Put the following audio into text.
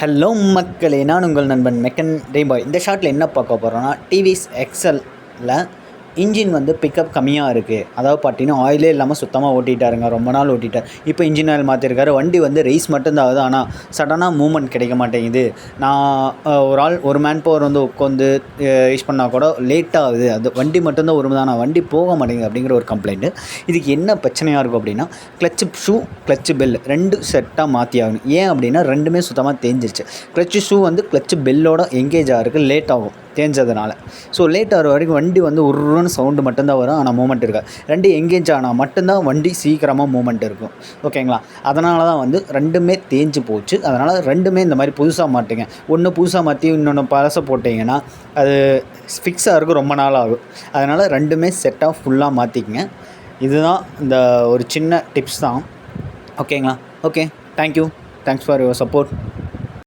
Hello மக்களே நான் உங்கள் நண்பன் மெக்கன். டேபாய் இந்த ஷாட்டில் என்ன பார்க்க போகிறோன்னா டிவிஎஸ் எக்ஸலில் இன்ஜின் வந்து பிக்கப் கம்மியாக இருக்குது அதாவது பார்த்தீங்கன்னா ஆயிலே இல்லாமல் சுத்தமாக ஓட்டிட்டாருங்க. ரொம்ப நாள் ஓட்டிட்டார் இப்போ இன்ஜின் ஆயில் மாற்றிருக்காரு வண்டி வந்து ரேஸ் மட்டும்தான் ஆகுது. ஆனால் சடனாக மூவ்மெண்ட் கிடைக்க மாட்டேங்குது. நான் ஒரு ஆள் ஒரு மேன் பவர் வந்து உட்காந்து யூஸ் பண்ணால் கூட லேட் ஆகுது. அது வண்டி மட்டும்தான் ஒரு ஆனால் வண்டி போக மாட்டேங்குது அப்படிங்கிற ஒரு கம்ப்ளைண்ட்டு இதுக்கு என்ன பிரச்சனையாக இருக்கும் அப்படின்னா கிளச்சு ஷூ கிளச்சு பெல் ரெண்டு செட்டாக மாற்றி ஆகணும். ஏன் அப்படின்னா ரெண்டுமே சுத்தமாக தேஞ்சிருச்சு. கிளச்சு ஷூ வந்து கிளச்சு பெல்லோட எங்கேஜ் ஆகிறதுக்கு லேட் ஆகும். தேஞ்சதுனால. ஸோ லேட் ஆகிற வரைக்கும் வண்டி வந்து உருன்னு சவுண்டு மட்டும்தான் வரும். ஆனால் மூமெண்ட் இருக்காது ரெண்டு எங்கேஜ் ஆனால் மட்டும்தான் வண்டி சீக்கிரமாக மூமெண்ட் இருக்கும். ஓகேங்களா அதனால தான் வந்து ரெண்டுமே தேஞ்சு போச்சு. அதனால் ரெண்டுமே இந்த மாதிரி புதுசாக மாட்டுங்க ஒன்று புதுசாக மாற்றி இன்னொன்று பழச போட்டிங்கன்னா அது ஃபிக்ஸ் ஆகிறதுக்கு ரொம்ப நாள் ஆகும். அதனால் ரெண்டுமே செட்டாக ஃபுல்லாக மாற்றிக்கங்க இதுதான் இந்த ஒரு சின்ன டிப்ஸ் தான். ஓகேங்களா okay thank you thanks for your support